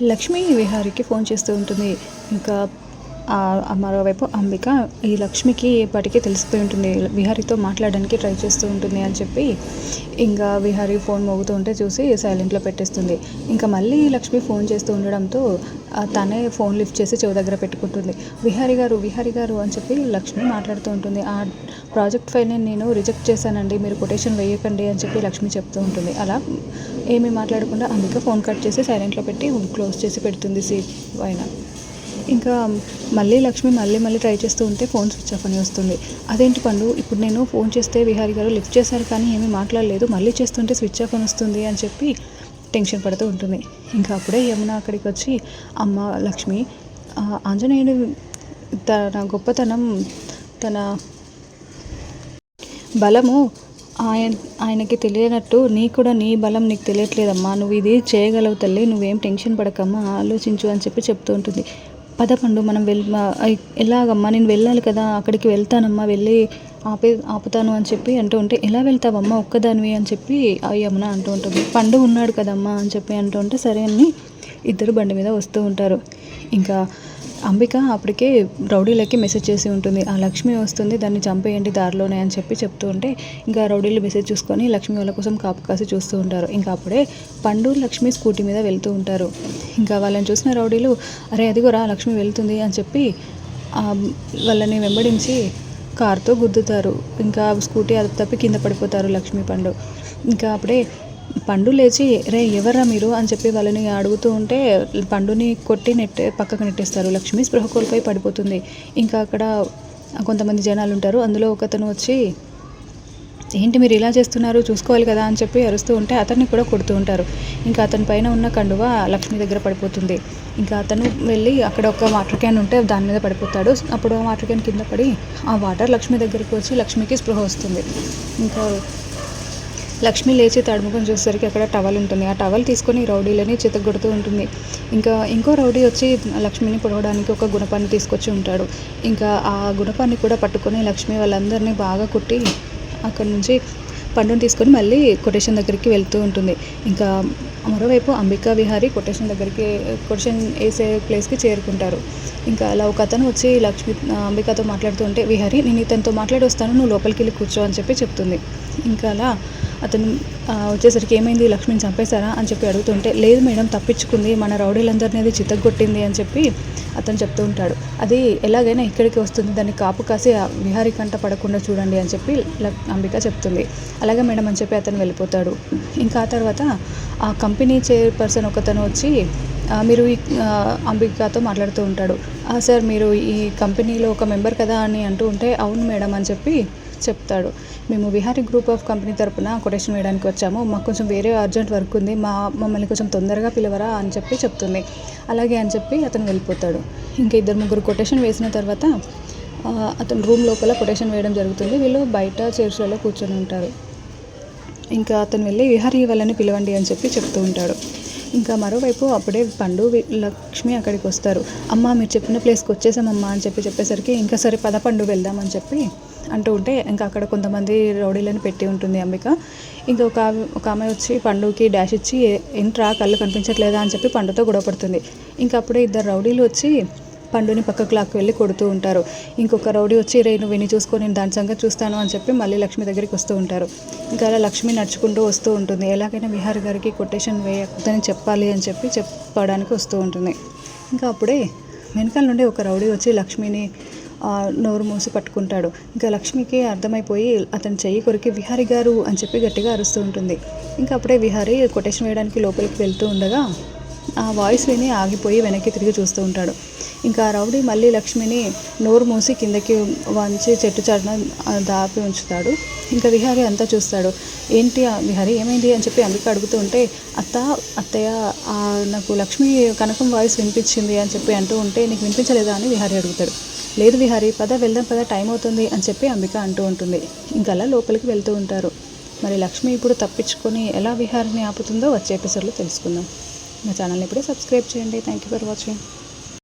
Lakshmi విహారికి phone చేస్తూ ఉంటుంది. ఇంకా మరోవైపు అంబిక ఈ లక్ష్మికి ఇప్పటికే తెలిసిపోయి ఉంటుంది. విహారీతో మాట్లాడడానికి ట్రై చేస్తూ ఉంటుంది అని చెప్పి ఇంకా విహారీ ఫోన్ మోగుతూ ఉంటే చూసి సైలెంట్లో పెట్టేస్తుంది. ఇంకా మళ్ళీ లక్ష్మి ఫోన్ చేస్తూ ఉండడంతో తనే ఫోన్ లిఫ్ట్ చేసి చెవి దగ్గర పెట్టుకుంటుంది. విహారీ గారు విహారీ గారు అని చెప్పి లక్ష్మి మాట్లాడుతూ ఉంటుంది. ఆ ప్రాజెక్ట్ ఫైల్ని నేను రిజెక్ట్ చేశానండి. మీరు కొటేషన్ వేయకండి అని చెప్పి లక్ష్మి చెప్తూ ఉంటుంది. అలా ఏమీ మాట్లాడకుండా అంబిక ఫోన్ కట్ చేసి సైలెంట్లో పెట్టి క్లోజ్ చేసి పెడుతుంది సీట్ పైన. ఇంకా మళ్ళీ లక్ష్మి మళ్ళీ మళ్ళీ ట్రై చేస్తూ ఉంటే ఫోన్ స్విచ్ ఆఫ్ అని వస్తుంది. అదేంటి పండు? ఇప్పుడు నేను ఫోన్ చేస్తే విహారీ గారు లిఫ్ట్ చేశారు కానీ ఏమీ మాట్లాడలేదు. మళ్ళీ చేస్తుంటే స్విచ్ ఆఫ్ అని వస్తుంది అని చెప్పి టెన్షన్ పడుతూ ఉంటుంది. ఇంకా అప్పుడే యమున అక్కడికి వచ్చి అమ్మ లక్ష్మి ఆంజనేయుడు తన గొప్పతనం తన బలము ఆయన ఆయనకి తెలియనట్టు నీ కూడా నీ బలం నీకు తెలియట్లేదమ్మా. నువ్వు ఇది చేయగలవు తల్లి. నువ్వేం టెన్షన్ పడకమ్మా. ఆలోచించు అని చెప్పి చెప్తూ ఉంటుంది. పదపండు మనం వెళ్ ఎలాగమ్మా నేను వెళ్ళాలి కదా అక్కడికి వెళ్తానమ్మా వెళ్ళి ఆపే ఆపుతాను అని చెప్పి అంటూ ఉంటే ఎలా వెళ్తావమ్మా ఒక్కదానివి? అని చెప్పి యమున అంటూ ఉంటుంది. పండు ఉన్నాడు కదమ్మా అని చెప్పి అంటూ ఉంటే సరే అని ఇద్దరు బండి మీద వస్తూ ఉంటారు. ఇంకా అంబిక అప్పటికే రౌడీలకి మెసేజ్ చేసి ఉంటుంది. ఆ లక్ష్మి వస్తుంది దాన్ని చంపేయండి దారిలోనే అని చెప్పి చెప్తూ ఉంటే ఇంకా రౌడీలు మెసేజ్ చూసుకొని లక్ష్మి వాళ్ళ కోసం కాపు కాసి చూస్తూ ఉంటారు. ఇంకా అప్పుడే పండు లక్ష్మి స్కూటీ మీద వెళ్తూ ఉంటారు. ఇంకా వాళ్ళని చూసిన రౌడీలు అరే అదిగోరా లక్ష్మి వెళ్తుంది అని చెప్పి వాళ్ళని వెంబడించి కార్తో గుద్దుతారు. ఇంకా స్కూటీ అది తప్పి కింద పడిపోతారు లక్ష్మి పండు. ఇంకా అప్పుడే పండు లేచి రే ఎవరా మీరు? అని చెప్పి వాళ్ళని అడుగుతూ ఉంటే పండుని కొట్టి నెట్టే పక్కకు నెట్టేస్తారు. లక్ష్మి స్పృహ కోల్పోయి పడిపోతుంది. ఇంకా అక్కడ కొంతమంది జనాలు ఉంటారు. అందులో ఒకతను వచ్చి ఏంటి మీరు ఇలా చేస్తున్నారు చూసుకోవాలి కదా అని చెప్పి అరుస్తూ ఉంటే అతన్ని కూడా కొడుతూ ఉంటారు. ఇంకా అతని పైన ఉన్న కండువ లక్ష్మి దగ్గర పడిపోతుంది. ఇంకా అతను వెళ్ళి అక్కడ ఒక వాటర్ క్యాన్ ఉంటే దాని మీద పడిపోతాడు. అప్పుడు ఆ వాటర్ క్యాన్ కింద పడి ఆ వాటర్ లక్ష్మి దగ్గరికి వచ్చి లక్ష్మికి స్పృహ వస్తుంది. ఇంకా లక్ష్మి లేచి తడుముకొని చూసేసరికి అక్కడ టవల్ ఉంటుంది. ఆ టవల్ తీసుకొని రౌడీలని చితగొడుతూ ఉంటుంది. ఇంకా ఇంకో రౌడీ వచ్చి లక్ష్మిని పొడవడానికి ఒక గుణపాన్ని తీసుకొచ్చి ఉంటాడు. ఇంకా ఆ గుణపాన్ని కూడా పట్టుకొని లక్ష్మి వాళ్ళందరినీ బాగా కుట్టి అక్కడ నుంచి పండుని తీసుకొని మళ్ళీ కొటేషన్ దగ్గరికి వెళ్తూ ఉంటుంది. ఇంకా మరోవైపు అంబికా విహారి కొటేషన్ దగ్గరికి కొటేషన్ వేసే ప్లేస్కి చేరుకుంటారు. ఇంకా అలా ఒక అతను వచ్చి లక్ష్మి అంబికాతో మాట్లాడుతూ ఉంటే విహారి నేను ఇతనితో మాట్లాడి వస్తాను నువ్వు లోపలికి వెళ్ళి కూర్చో అని చెప్పి చెప్తుంది. ఇంకా అలా అతను వచ్చేసరికి ఏమైంది? లక్ష్మిని చంపేశారా? అని చెప్పి అడుగుతుంటే లేదు మేడం తప్పించుకుంది. మన రౌడీలందరినీ అది చితగొట్టింది అని చెప్పి అతను చెప్తూ ఉంటాడు. అది ఎలాగైనా ఇక్కడికి వస్తుంది. దాన్ని కాపు కాసి విహారీ కంట పడకుండా చూడండి అని చెప్పి అంబిక చెప్తుంది. అలాగే మేడం అని చెప్పి అతను వెళ్ళిపోతాడు. ఇంకా ఆ తర్వాత ఆ కంపెనీ చైర్పర్సన్ ఒకతను వచ్చి మీరు ఈ అంబికతో మాట్లాడుతూ ఉంటాడు. సార్ మీరు ఈ కంపెనీలో ఒక మెంబర్ కదా అని అంటూ ఉంటే అవును మేడం అని చెప్పి చెప్తాడు. మేము విహారీ గ్రూప్ ఆఫ్ కంపెనీ తరపున కొటేషన్ వేయడానికి వచ్చాము. మాకు కొంచెం వేరే అర్జెంట్ వర్క్ ఉంది. మా మమ్మల్ని కొంచెం తొందరగా పిలవరా అని చెప్పి చెప్తుంది. అలాగే అని చెప్పి అతను వెళ్ళిపోతాడు. ఇంకా ఇద్దరు ముగ్గురు కొటేషన్ వేసిన తర్వాత అతను రూమ్ లోపల కొటేషన్ వేయడం జరుగుతుంది. వీళ్ళు బయట చైర్స్లలో కూర్చొని ఉంటారు. ఇంకా అతను వెళ్ళి విహారీ వాళ్ళని పిలవండి అని చెప్పి చెప్తూ ఉంటాడు. ఇంకా మరోవైపు అప్పుడే పండు లక్ష్మి అక్కడికి వస్తారు. అమ్మ మీరు చెప్పిన ప్లేస్కి వచ్చేసామమ్మా అని చెప్పి చెప్పేసరికి ఇంకా సరే పద పండు వెళ్దామని చెప్పి అంటూ ఉంటే ఇంకా అక్కడ కొంతమంది రౌడీలను పెట్టి ఉంటుంది అంబిక. ఇంకా ఒక ఒక ఆమె వచ్చి పండుకి డాష్ ఇచ్చి ఏంట్రా కళ్ళు కనిపించట్లేదా అని చెప్పి పండుతో గొడవపడుతుంది. ఇంకా అప్పుడే ఇద్దరు రౌడీలు వచ్చి పండుని పక్కకు లాక్కి వెళ్ళి కొడుతూ ఉంటారు. ఇంకొక రౌడీ వచ్చి రే నువ్వు విని చూసుకో నేను దాని సంగతి చూస్తాను అని చెప్పి మళ్ళీ లక్ష్మి దగ్గరికి వస్తూ ఉంటారు. ఇంకా అలా లక్ష్మి నడుచుకుంటూ వస్తూ ఉంటుంది. ఎలాగైనా విహార్ గారికి కొటేషన్ వేయకూడదని చెప్పాలి అని చెప్పి చెప్పడానికి వస్తూ ఉంటుంది. ఇంకా అప్పుడే వెనకాల నుండి ఒక రౌడీ వచ్చి లక్ష్మిని నోరు మూసి పట్టుకుంటాడు. ఇంకా లక్ష్మికి అర్థమైపోయి అతని చెయ్యి కొరికి విహారి గారు అని చెప్పి గట్టిగా అరుస్తూ ఉంటుంది. ఇంకా అప్పుడే విహారి కొటేషన్ వేయడానికి లోపలికి వెళ్తూ ఉండగా ఆ వాయిస్ విని ఆగిపోయి వెనక్కి తిరిగి చూస్తూ ఉంటాడు. ఇంకా రౌడీ మళ్ళీ లక్ష్మిని నోరు మూసి కిందకి వంచి చెట్టు చాటున దాపి ఉంచుతాడు. ఇంకా విహారీ అంతా చూస్తాడు. ఏంటి విహారీ ఏమైంది? అని చెప్పి అంబిక అడుగుతూ ఉంటే అత్త అత్తయ్య నాకు లక్ష్మి కనకం వాయిస్ వినిపించింది అని చెప్పి అంటూ ఉంటే నీకు వినిపించలేదా? అని విహారీ అడుగుతాడు. లేదు విహారీ పద వెళ్దాం పద టైం అవుతుంది అని చెప్పి అంబిక అంటూ ఉంటుంది. ఇంకలా అలా లోపలికి వెళ్తూ ఉంటారు. మరి లక్ష్మి ఇప్పుడు తప్పించుకొని ఎలా విహారిని ఆపుతుందో వచ్చే ఎపిసోడ్లో తెలుసుకుందాం. మా ఛానల్ని ఇప్పుడే సబ్స్క్రైబ్ చేయండి. Thank you for watching.